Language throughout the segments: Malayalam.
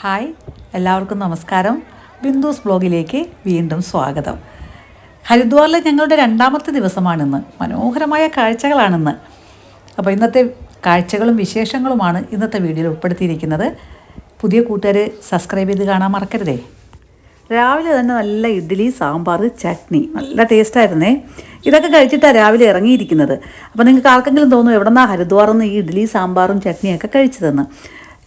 ഹായ് എല്ലാവർക്കും നമസ്കാരം. ബിന്ദുസ് ബ്ലോഗിലേക്ക് വീണ്ടും സ്വാഗതം. ഹരിദ്വാറിലെ ഞങ്ങളുടെ രണ്ടാമത്തെ ദിവസമാണിന്ന്. മനോഹരമായ കാഴ്ചകളാണിന്ന്. അപ്പോൾ ഇന്നത്തെ കാഴ്ചകളും വിശേഷങ്ങളുമാണ് ഇന്നത്തെ വീഡിയോയിൽ ഉൾപ്പെടുത്തിയിരിക്കുന്നത്. പുതിയ കൂട്ടുകാർ സബ്സ്ക്രൈബ് ചെയ്ത് കാണാൻ മറക്കരുതേ. രാവിലെ തന്നെ നല്ല ഇഡ്ഡലി സാമ്പാർ ചട്നി. നല്ല ടേസ്റ്റായിരുന്നേ. ഇതൊക്കെ കഴിച്ചിട്ടാണ് രാവിലെ ഇറങ്ങിയിരിക്കുന്നത്. അപ്പോൾ നിങ്ങൾക്ക് ആർക്കെങ്കിലും തോന്നും എവിടെന്നാ ഹരിദ്വാറിൽ നിന്ന് ഈ ഇഡ്ഡലി സാമ്പാറും ചട്നിയൊക്കെ കഴിച്ചതെന്ന്.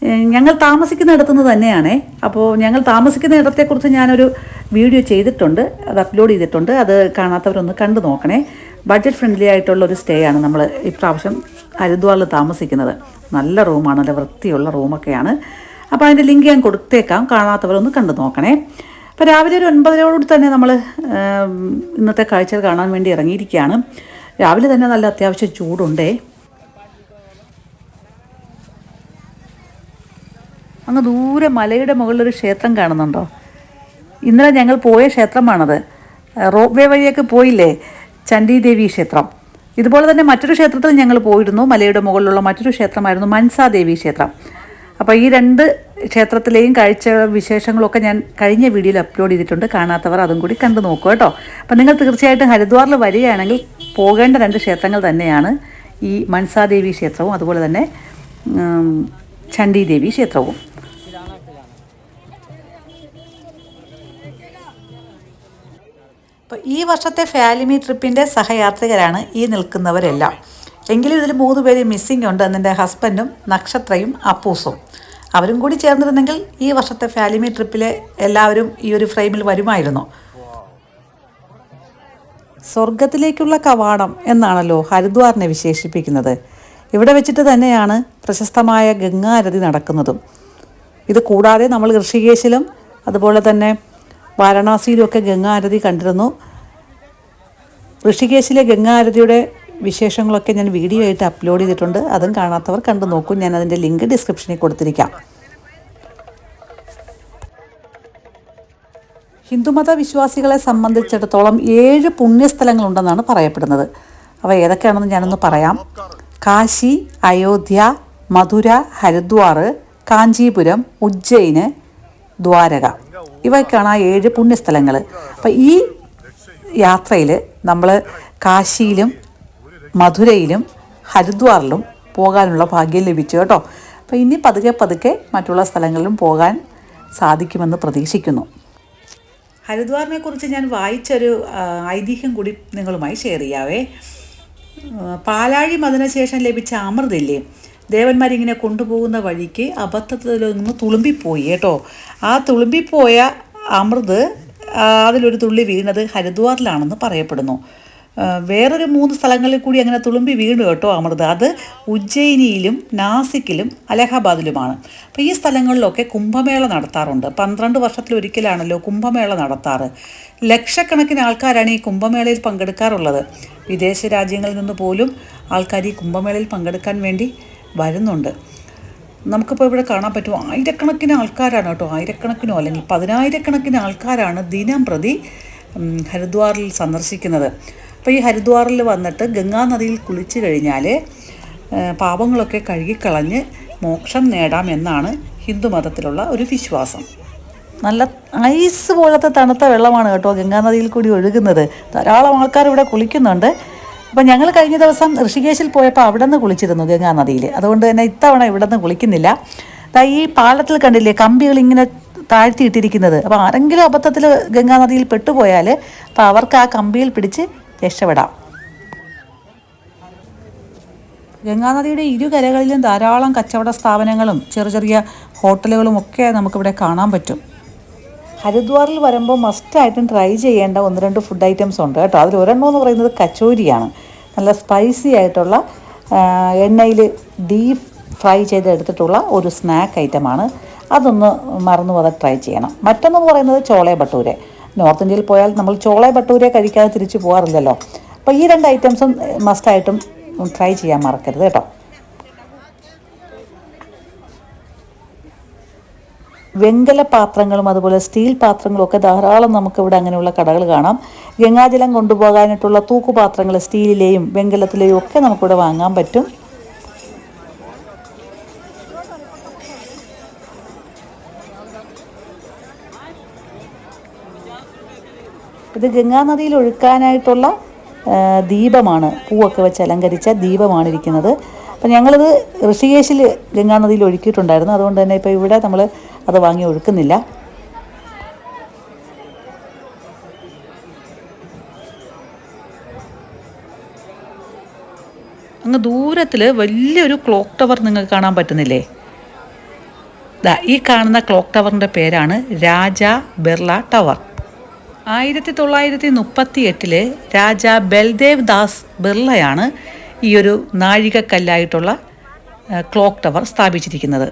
ഞങ്ങൾ താമസിക്കുന്ന ഇടത്തുനിന്ന് തന്നെയാണേ. അപ്പോൾ ഞങ്ങൾ താമസിക്കുന്ന ഇടത്തെക്കുറിച്ച് ഞാനൊരു വീഡിയോ ചെയ്തിട്ടുണ്ട്. അത് അപ്ലോഡ് ചെയ്തിട്ടുണ്ട്. അത് കാണാത്തവരൊന്ന് കണ്ടു നോക്കണേ. ബഡ്ജറ്റ് ഫ്രണ്ട്ലി ആയിട്ടുള്ള ഒരു സ്റ്റേ ആണ് നമ്മൾ ഇപ്രാവശ്യം ഹരിദ്വാറിൽ താമസിക്കുന്നത്. നല്ല റൂമാണ്. നല്ല വൃത്തിയുള്ള റൂമൊക്കെയാണ്. അപ്പോൾ അതിന്റെ ലിങ്ക് ഞാൻ കൊടുത്തേക്കാം. കാണാത്തവരൊന്ന് കണ്ടു നോക്കണേ. അപ്പോൾ രാവിലെ ഒരു ഒൻപതരോടുകൂടി തന്നെ നമ്മൾ ഇന്നത്തെ കാഴ്ചകൾ കാണാൻ വേണ്ടി ഇറങ്ങിയിരിക്കുകയാണ്. രാവിലെ തന്നെ നല്ല അത്യാവശ്യം ചൂടുണ്ടേ. അങ്ങ് ദൂരെ മലയുടെ മുകളിലൊരു ക്ഷേത്രം കാണുന്നുണ്ടോ? ഇന്നലെ ഞങ്ങൾ പോയ ക്ഷേത്രമാണത്. റോപ്പ് വേ വഴിയൊക്കെ പോയില്ലേ? ചണ്ഡീദേവി ക്ഷേത്രം. ഇതുപോലെ തന്നെ മറ്റൊരു ക്ഷേത്രത്തിൽ ഞങ്ങൾ പോയിരുന്നു. മലയുടെ മുകളിലുള്ള മറ്റൊരു ക്ഷേത്രമായിരുന്നു മൻസാദേവി ക്ഷേത്രം. അപ്പോൾ ഈ രണ്ട് ക്ഷേത്രത്തിലെയും കാഴ്ച വിശേഷങ്ങളൊക്കെ ഞാൻ കഴിഞ്ഞ വീഡിയോയിൽ അപ്ലോഡ് ചെയ്തിട്ടുണ്ട്. കാണാത്തവർ അതും കൂടി കണ്ടു നോക്കുക കേട്ടോ. അപ്പം നിങ്ങൾ തീർച്ചയായിട്ടും ഹരിദ്വാറിൽ വരികയാണെങ്കിൽ പോകേണ്ട രണ്ട് ക്ഷേത്രങ്ങൾ തന്നെയാണ് ഈ മൻസാദേവി ക്ഷേത്രവും അതുപോലെ തന്നെ ചണ്ഡീദേവി ക്ഷേത്രവും. അപ്പോൾ ഈ വർഷത്തെ ഫാലിമി ട്രിപ്പിന്റെ സഹയാത്രികരാണ് ഈ നിൽക്കുന്നവരെല്ലാം. എങ്കിലും ഇതിൽ മൂന്ന് പേര് മിസ്സിംഗ് ഉണ്ട്. എന്നെ ഹസ്ബൻഡും നക്ഷത്രയും അപ്പൂസും. അവരും കൂടി ചേർന്നിരുന്നെങ്കിൽ ഈ വർഷത്തെ ഫാലിമി ട്രിപ്പിലെ എല്ലാവരും ഈ ഒരു ഫ്രെയിമിൽ വരുമായിരുന്നു. സ്വർഗത്തിലേക്കുള്ള കവാടം എന്നാണല്ലോ ഹരിദ്വാറിനെ വിശേഷിപ്പിക്കുന്നത്. ഇവിടെ വെച്ചിട്ട് തന്നെയാണ് പ്രശസ്തമായ ഗംഗാരതി നടക്കുന്നതും. ഇത് കൂടാതെ നമ്മൾ ഋഷികേശിലും അതുപോലെ തന്നെ വാരണാസിയിലുമൊക്കെ ഗംഗാരതി കണ്ടിരുന്നു. ഋഷികേശിലെ ഗംഗാരതിയുടെ വിശേഷങ്ങളൊക്കെ ഞാൻ വീഡിയോ ആയിട്ട് അപ്ലോഡ് ചെയ്തിട്ടുണ്ട്. അതും കാണാത്തവർ കണ്ടു നോക്കൂ. ഞാൻ അതിന്റെ ലിങ്ക് ഡിസ്ക്രിപ്ഷനിൽ കൊടുത്തിരിക്കാം. ഹിന്ദുമത വിശ്വാസികളെ സംബന്ധിച്ചിടത്തോളം ഏഴ് പുണ്യസ്ഥലങ്ങളുണ്ടെന്നാണ് പറയപ്പെടുന്നത്. അവ ഏതൊക്കെയാണെന്ന് ഞാനൊന്ന് പറയാം. കാശി അയോധ്യ മധുര ഹരിദ്വാർ കാഞ്ചീപുരം ഉജ്ജയിന് ദ്വാരക. ഇവയ്ക്കാണ് ആ ഏഴ് പുണ്യസ്ഥലങ്ങൾ. അപ്പം ഈ യാത്രയിൽ നമ്മൾ കാശിയിലും മധുരയിലും ഹരിദ്വാറിലും പോകാനുള്ള ഭാഗ്യം ലഭിച്ചു കേട്ടോ. അപ്പോൾ ഇനി പതുക്കെ പതുക്കെ മറ്റുള്ള സ്ഥലങ്ങളിലും പോകാൻ സാധിക്കുമെന്ന് പ്രതീക്ഷിക്കുന്നു. ഹരിദ്വാറിനെ കുറിച്ച് ഞാൻ വായിച്ചൊരു ഐതിഹ്യം കൂടി നിങ്ങളുമായി ഷെയർ ചെയ്യാവേ. പാലാഴി മതിനശേഷം ലഭിച്ച അമൃതില്ലേ ദേവന്മാരിങ്ങനെ കൊണ്ടുപോകുന്ന വഴിക്ക് അബദ്ധത്തിൽ നിന്ന് തുളുമ്പിപ്പോയി കേട്ടോ. ആ തുളുമ്പിപ്പോയ അമൃത് അതിലൊരു തുള്ളി വീണത് ഹരിദ്വാറിലാണെന്ന് പറയപ്പെടുന്നു. വേറൊരു മൂന്ന് സ്ഥലങ്ങളിൽ കൂടി അങ്ങനെ തുളുമ്പി വീണു കേട്ടോ അമൃത്. അത് ഉജ്ജയിനിയിലും നാസിക്കിലും അലഹബാദിലുമാണ്. അപ്പോൾ ഈ സ്ഥലങ്ങളിലൊക്കെ കുംഭമേള നടത്താറുണ്ട്. പന്ത്രണ്ട് വർഷത്തിലൊരിക്കലാണല്ലോ കുംഭമേള നടത്താറ്. ലക്ഷക്കണക്കിന് ആൾക്കാരാണ് ഈ കുംഭമേളയിൽ പങ്കെടുക്കാറുള്ളത്. വിദേശ രാജ്യങ്ങളിൽ നിന്ന് പോലും ആൾക്കാർ ഈ കുംഭമേളയിൽ പങ്കെടുക്കാൻ വേണ്ടി വരുന്നുണ്ട്. നമുക്കിപ്പോൾ ഇവിടെ കാണാൻ പറ്റും ആയിരക്കണക്കിന് ആൾക്കാരാണ് കേട്ടോ. ആയിരക്കണക്കിനോ അല്ലെങ്കിൽ പതിനായിരക്കണക്കിന് ആൾക്കാരാണ് ദിനം പ്രതി ഹരിദ്വാറിൽ സന്ദർശിക്കുന്നത്. അപ്പോൾ ഈ ഹരിദ്വാറിൽ വന്നിട്ട് ഗംഗാ നദിയിൽ കുളിച്ചു കഴിഞ്ഞാൽ പാപങ്ങളൊക്കെ കഴുകിക്കളഞ്ഞ് മോക്ഷം നേടാം എന്നാണ് ഹിന്ദുമതത്തിലുള്ള ഒരു വിശ്വാസം. നല്ല ഐസ് പോലത്തെ തണുത്ത വെള്ളമാണ് കേട്ടോ ഗംഗാനദിയിൽ കൂടി ഒഴുകുന്നത്. ധാരാളം ആൾക്കാർ ഇവിടെ കുളിക്കുന്നുണ്ട്. അപ്പം ഞങ്ങൾ കഴിഞ്ഞ ദിവസം ഋഷികേശിൽ പോയപ്പോൾ അവിടെ നിന്ന് കുളിച്ചിരുന്നു ഗംഗാനദിയിൽ അതുകൊണ്ട് തന്നെ ഇത്തവണ ഇവിടെ നിന്ന് കുളിക്കുന്നില്ല ഈ പാലത്തിൽ കണ്ടില്ലേ കമ്പികൾ ഇങ്ങനെ താഴ്ത്തിയിട്ടിരിക്കുന്നത്. അപ്പോൾ ആരെങ്കിലും അബദ്ധത്തിൽ ഗംഗാനദിയിൽ പെട്ടുപോയാൽ അപ്പോൾ അവർക്ക് ആ കമ്പിയിൽ പിടിച്ച് രക്ഷപ്പെടാം. ഗംഗാനദിയുടെ ഇരുകരകളിലും ധാരാളം കച്ചവട സ്ഥാപനങ്ങളും ചെറിയ ചെറിയ ഹോട്ടലുകളും ഒക്കെ നമുക്കിവിടെ കാണാൻ പറ്റും. ഹരിദ്വാറിൽ വരുമ്പോൾ മസ്റ്റായിട്ടും ട്രൈ ചെയ്യേണ്ട ഒന്ന് രണ്ട് ഫുഡ് ഐറ്റംസ് ഉണ്ട് കേട്ടോ. അതിൽ ഒരെണ്ണം എന്ന് പറയുന്നത് കച്ചോരിയാണ്. നല്ല സ്പൈസി ആയിട്ടുള്ള എണ്ണയിൽ ഡീപ്പ് ഫ്രൈ ചെയ്തെടുത്തിട്ടുള്ള ഒരു സ്നാക്ക് ഐറ്റമാണ് അതൊന്ന് മറന്നു പോകാതെ ട്രൈ ചെയ്യണം. മറ്റൊന്നെന്ന് പറയുന്നത് ചോളെ ബട്ടൂരെ. നോർത്ത് ഇന്ത്യയിൽ പോയാൽ നമ്മൾ ചോളെ ബട്ടൂരെ കഴിക്കാതെ തിരിച്ചു പോകാറില്ലല്ലോ. അപ്പോൾ ഈ രണ്ട് ഐറ്റംസും മസ്റ്റായിട്ടും ട്രൈ ചെയ്യാൻ മറക്കരുത് കേട്ടോ. വെങ്കല പാത്രങ്ങളും അതുപോലെ സ്റ്റീൽ പാത്രങ്ങളും ഒക്കെ ധാരാളം നമുക്കിവിടെ അങ്ങനെയുള്ള കടകൾ കാണാം. ഗംഗാജലം കൊണ്ടുപോകാനായിട്ടുള്ള തൂക്കുപാത്രങ്ങൾ സ്റ്റീലിലെയും വെങ്കലത്തിലെയും ഒക്കെ നമുക്കിവിടെ വാങ്ങാൻ പറ്റും. ഇത് ഗംഗാനദിയിൽ ഒഴുക്കാനായിട്ടുള്ള ദീപമാണ്. പൂവൊക്കെ വെച്ച് അലങ്കരിച്ച ദീപമാണ് ഇരിക്കുന്നത്. അപ്പം ഞങ്ങളിത് ഋഷികേശിൽ ഗംഗാനദിയിൽ ഒഴുക്കിയിട്ടുണ്ടായിരുന്നു. അതുകൊണ്ട് തന്നെ ഇപ്പോൾ ഇവിടെ നമ്മൾ അത് വാങ്ങി ഒഴുക്കുന്നില്ല. അങ്ങ് ദൂരത്തിൽ വലിയൊരു ക്ലോക്ക് ടവർ നിങ്ങൾക്ക് കാണാൻ പറ്റുന്നില്ലേ? ദാ ഈ കാണുന്ന ക്ലോക്ക് ടവറിന്റെ പേരാണ് രാജ ബിർള ടവർ. ആയിരത്തി തൊള്ളായിരത്തി മുപ്പത്തി എട്ടിൽ രാജ ബൽദേവ് ദാസ് ബിർളയാണ് ഈ ഒരു നാഴികക്കല്ലായിട്ടുള്ള ക്ലോക്ക് ടവർ സ്ഥാപിച്ചിരിക്കുന്നത്.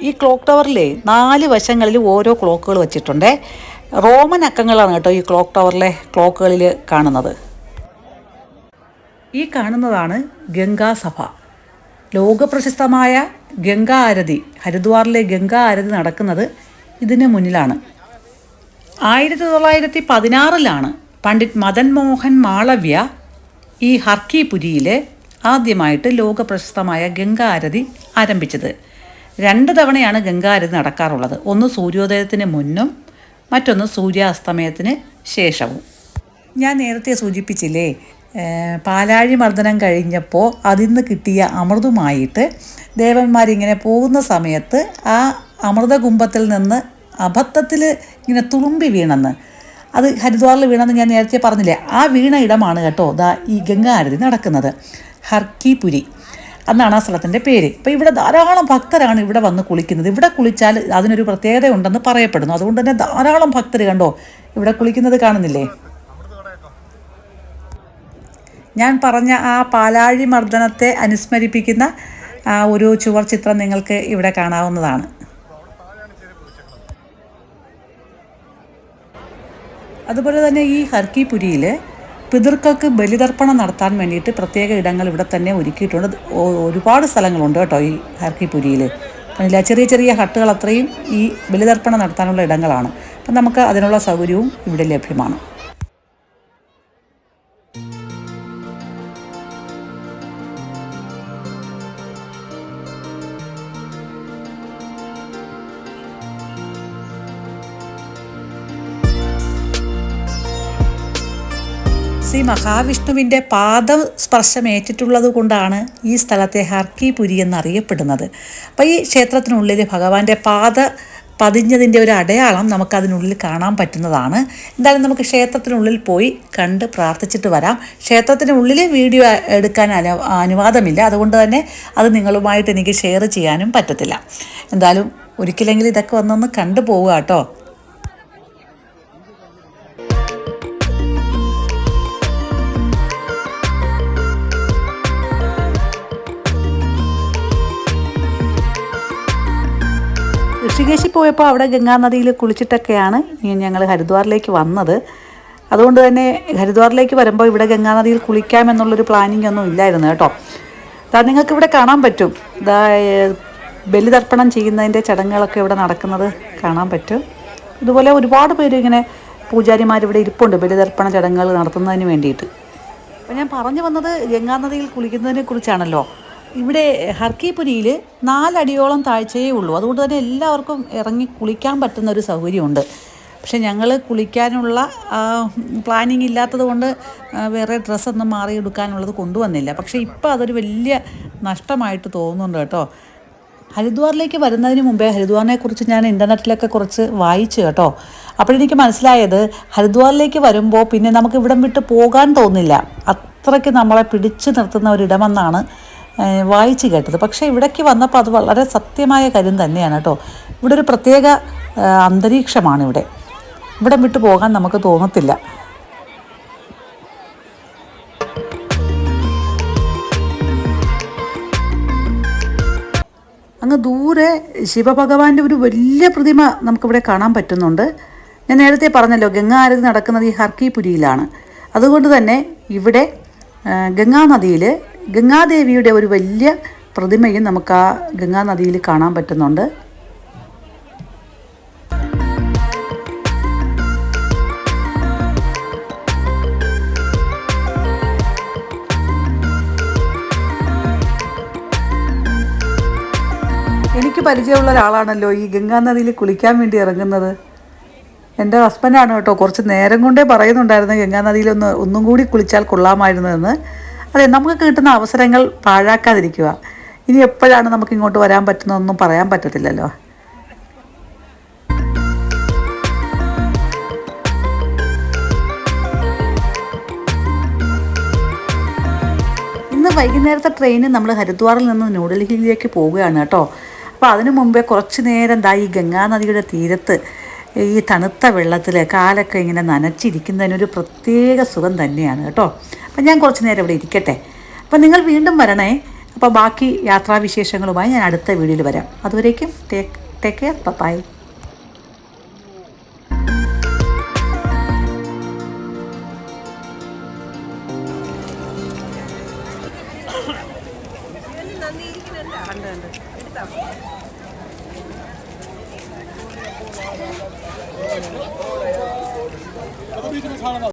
ഈ ക്ലോക്ക് ടവറിലെ നാല് വശങ്ങളിൽ ഓരോ ക്ലോക്കുകൾ വെച്ചിട്ടുണ്ട്. റോമൻ അക്കങ്ങളാണ് കേട്ടോ ഈ ക്ലോക്ക് ടവറിലെ ക്ലോക്കുകളിൽ കാണുന്നത്. ഈ കാണുന്നതാണ് ഗംഗാസഭ ലോകപ്രശസ്തമായ ഗംഗാ ആരതി ഹരിദ്വാറിലെ ഗംഗാ ആരതി നടക്കുന്നത് ഇതിന് മുന്നിലാണ്. ആയിരത്തി തൊള്ളായിരത്തി പതിനാറിലാണ് പണ്ഡിറ്റ് മദൻ മോഹൻ മാളവ്യ ഈ ഹർക്കിപുരിയിൽ ആദ്യമായിട്ട് ലോകപ്രശസ്തമായ ഗംഗാ ആരതി ആരംഭിച്ചത്. രണ്ട് തവണയാണ് ഗംഗാ ആരതി നടക്കാറുള്ളത്. ഒന്ന് സൂര്യോദയത്തിന് മുന്നും മറ്റൊന്ന് സൂര്യാസ്തമയത്തിന് ശേഷവും. ഞാൻ നേരത്തെ സൂചിപ്പിച്ചില്ലേ പാലാഴി മർദ്ദനം കഴിഞ്ഞപ്പോൾ അതിൽ നിന്ന് കിട്ടിയ അമൃതുമായിട്ട് ദേവന്മാരിങ്ങനെ പോകുന്ന സമയത്ത് ആ അമൃതകുംഭത്തിൽ നിന്ന് അബദ്ധത്തിൽ ഇങ്ങനെ തുളുമ്പി വീണെന്ന്. അത് ഹരിദ്വാറിൽ വീണെന്ന് ഞാൻ നേരത്തെ പറഞ്ഞില്ലേ ആ വീണ ഇടമാണ് കേട്ടോ ദാ ഈ ഗംഗാ ആരതി നടക്കുന്നത്. ഹർക്കിപുരി. എന്നാണ് ആ സ്ഥലത്തിന്റെ പേര്. ഇപ്പോൾ ഇവിടെ ധാരാളം ഭക്തരാണ് ഇവിടെ വന്ന് കുളിക്കുന്നത്. ഇവിടെ കുളിച്ചാൽ അതിനൊരു പ്രത്യേകത ഉണ്ടെന്ന് പറയപ്പെടുന്നു. അതുകൊണ്ട് തന്നെ ധാരാളം ഭക്തർ കണ്ടോ ഇവിടെ കുളിക്കുന്നത് കാണുന്നില്ലേ? ഞാൻ പറഞ്ഞ ആ പാലാഴി മർദ്ദനത്തെ അനുസ്മരിപ്പിക്കുന്ന ഒരു ചുവർ ചിത്രം നിങ്ങൾക്ക് ഇവിടെ കാണാവുന്നതാണ്. അതുപോലെ തന്നെ ഈ ഹർക്കിപുരിയിൽ പിതൃക്കൾക്ക് ബലിതർപ്പണം നടത്താൻ വേണ്ടിയിട്ട് പ്രത്യേക ഇടങ്ങൾ ഇവിടെ തന്നെ ഒരുക്കിയിട്ടുണ്ട്. ഒരുപാട് സ്ഥലങ്ങളുണ്ട് കേട്ടോ ഈ ഹർക്കിപുരിയിൽ അല്ല ചെറിയ ചെറിയ ഹട്ടുകൾ അത്രയും ഈ ബലിതർപ്പണം നടത്താനുള്ള ഇടങ്ങളാണ്. അപ്പം നമുക്ക് അതിനുള്ള സൗകര്യവും ഇവിടെ ലഭ്യമാണ്. ശ്രീ മഹാവിഷ്ണുവിന്റെ സ്പർശം സ്പർശമേറ്റിട്ടുള്ളത് കൊണ്ടാണ് ഈ സ്ഥലത്തെ ഹർക്കിപുരി എന്നറിയപ്പെടുന്നത്. അപ്പോൾ ഈ ക്ഷേത്രത്തിനുള്ളിൽ ഭഗവാന്റെ പാദ പതിഞ്ഞതിന്റെ ഒരു അടയാളം നമുക്കതിനുള്ളിൽ കാണാൻ പറ്റുന്നതാണ്. എന്തായാലും നമുക്ക് ക്ഷേത്രത്തിനുള്ളിൽ പോയി കണ്ട് പ്രാർത്ഥിച്ചിട്ട് വരാം. ക്ഷേത്രത്തിനുള്ളിൽ വീഡിയോ എടുക്കാൻ അനു അനുവാദമില്ല. അതുകൊണ്ട് തന്നെ അത് നിങ്ങളുമായിട്ട് എനിക്ക് ഷെയർ ചെയ്യാനും പറ്റത്തില്ല. എന്തായാലും ഒരിക്കലെങ്കിലും ഇതൊക്കെ വന്നൊന്ന് കണ്ടു പോവുക കേട്ടോ. ഋഷികേശിൽ പോയപ്പോൾ അവിടെ ഗംഗാനദിയിൽ കുളിച്ചിട്ടൊക്കെയാണ് ഞങ്ങൾ ഹരിദ്വാറിലേക്ക് വന്നത്. അതുകൊണ്ട് തന്നെ ഹരിദ്വാറിലേക്ക് വരുമ്പോൾ ഇവിടെ ഗംഗാനദിയിൽ കുളിക്കാമെന്നുള്ളൊരു പ്ലാനിങ് ഒന്നും ഇല്ലായിരുന്നു കേട്ടോ. ദാ നിങ്ങൾക്ക് ഇവിടെ കാണാൻ പറ്റും. ഇതാ ബലിതർപ്പണം ചെയ്യുന്നതിന്റെ ചടങ്ങുകളൊക്കെ ഇവിടെ നടക്കുന്നത് കാണാൻ പറ്റും. ഇതുപോലെ ഒരുപാട് പേര് ഇങ്ങനെ പൂജാരിമാർ ഇവിടെ ഇരിപ്പുണ്ട് ബലിതർപ്പണ ചടങ്ങുകൾ നടത്തുന്നതിന് വേണ്ടിയിട്ട്. അപ്പോൾ ഞാൻ പറഞ്ഞു വന്നത് ഗംഗാനദിയിൽ കുളിക്കുന്നതിനെ കുറിച്ചാണല്ലോ. ഇവിടെ ഹർക്കിപുരിയിൽ നാലടിയോളം താഴ്ചയേ ഉള്ളൂ. അതുകൊണ്ട് തന്നെ എല്ലാവർക്കും ഇറങ്ങി കുളിക്കാൻ പറ്റുന്ന ഒരു സൗകര്യമുണ്ട്. പക്ഷേ ഞങ്ങൾ കുളിക്കാനുള്ള പ്ലാനിങ് ഇല്ലാത്തത് കൊണ്ട് വേറെ ഡ്രസ്സൊന്നും മാറിയെടുക്കാനുള്ളത് കൊണ്ടുവന്നില്ല. പക്ഷേ ഇപ്പോൾ അതൊരു വലിയ നഷ്ടമായിട്ട് തോന്നുന്നുണ്ട് കേട്ടോ. ഹരിദ്വാറിലേക്ക് വരുന്നതിന് മുമ്പേ ഹരിദ്വാറിനെക്കുറിച്ച് ഞാൻ ഇന്റർനെറ്റിലൊക്കെ കുറച്ച് വായിച്ചു കേട്ടോ. അപ്പോഴെനിക്ക് മനസ്സിലായത് ഹരിദ്വാറിലേക്ക് വരുമ്പോൾ പിന്നെ നമുക്ക് ഇവിടം വിട്ട് പോകാൻ തോന്നില്ല. അത്രയ്ക്ക് നമ്മളെ പിടിച്ചു നിർത്തുന്ന ഒരിടമെന്നാണ് വായിച്ചു കേട്ടത്. പക്ഷേ ഇവിടേക്ക് വന്നപ്പോൾ അത് വളരെ സത്യമായ കാര്യം തന്നെയാണ് കേട്ടോ. ഇവിടെ ഒരു പ്രത്യേക അന്തരീക്ഷമാണ് ഇവിടെ ഇവിടെ വിട്ടു പോകാൻ നമുക്ക് തോന്നത്തില്ല. അങ്ങ് ദൂരെ ശിവഭഗവാന്റെ ഒരു വലിയ പ്രതിമ നമുക്കിവിടെ കാണാൻ പറ്റുന്നുണ്ട്. ഞാൻ നേരത്തെ പറഞ്ഞല്ലോ ഗംഗാ ആരതി നടക്കുന്നത് ഈ ഹർക്കിപുരിയിലാണ്. അതുകൊണ്ട് തന്നെ ഇവിടെ ഗംഗാനദിയിൽ ഗംഗാദേവിയുടെ ഒരു വലിയ പ്രതിമയും നമുക്ക് ആ ഗംഗാനദിയിൽ കാണാൻ പറ്റുന്നുണ്ട്. എനിക്ക് പരിചയമുള്ള ഒരാളാണല്ലോ ഈ ഗംഗാനദിയിൽ കുളിക്കാൻ വേണ്ടി ഇറങ്ങുന്നത്. എന്റെ ഹസ്ബൻഡാണ് കേട്ടോ കുറച്ച് നേരം കൊണ്ടേ പറയുന്നുണ്ടായിരുന്നു ഗംഗാ നദിയിലൊന്ന് ഒന്നും കൂടി കുളിച്ചാൽ കൊള്ളാമായിരുന്നു എന്ന് അതെ നമുക്ക് കിട്ടുന്ന അവസരങ്ങൾ പാഴാക്കാതിരിക്കുക. ഇനി എപ്പോഴാണ് നമുക്ക് ഇങ്ങോട്ട് വരാൻ പറ്റുന്നതെന്നൊന്നും പറയാൻ പറ്റത്തില്ലല്ലോ. ഇന്ന് വൈകുന്നേരത്തെ ട്രെയിന് നമ്മൾ ഹരിദ്വാറിൽ നിന്ന് ന്യൂഡൽഹിയിലേക്ക് പോവുകയാണ് കേട്ടോ. അപ്പോൾ അതിനു മുമ്പേ കുറച്ച് നേരം ദാ ഈ ഗംഗാനദിയുടെ തീരത്ത് ഈ തണുത്ത വെള്ളത്തിൽ കാലൊക്കെ ഇങ്ങനെ നനച്ചിരിക്കുന്നതിനൊരു പ്രത്യേക സുഖം തന്നെയാണ് കേട്ടോ. അപ്പം ഞാൻ കുറച്ച് നേരം ഇവിടെ ഇരിക്കട്ടെ. അപ്പം നിങ്ങൾ വീണ്ടും വരണേ. അപ്പോൾ ബാക്കി യാത്രാവിശേഷങ്ങളുമായി ഞാൻ അടുത്ത വീഡിയോയിൽ വരാം. അതുവരേക്കും ടേക്ക് ടേക്ക് കെയർ ബൈ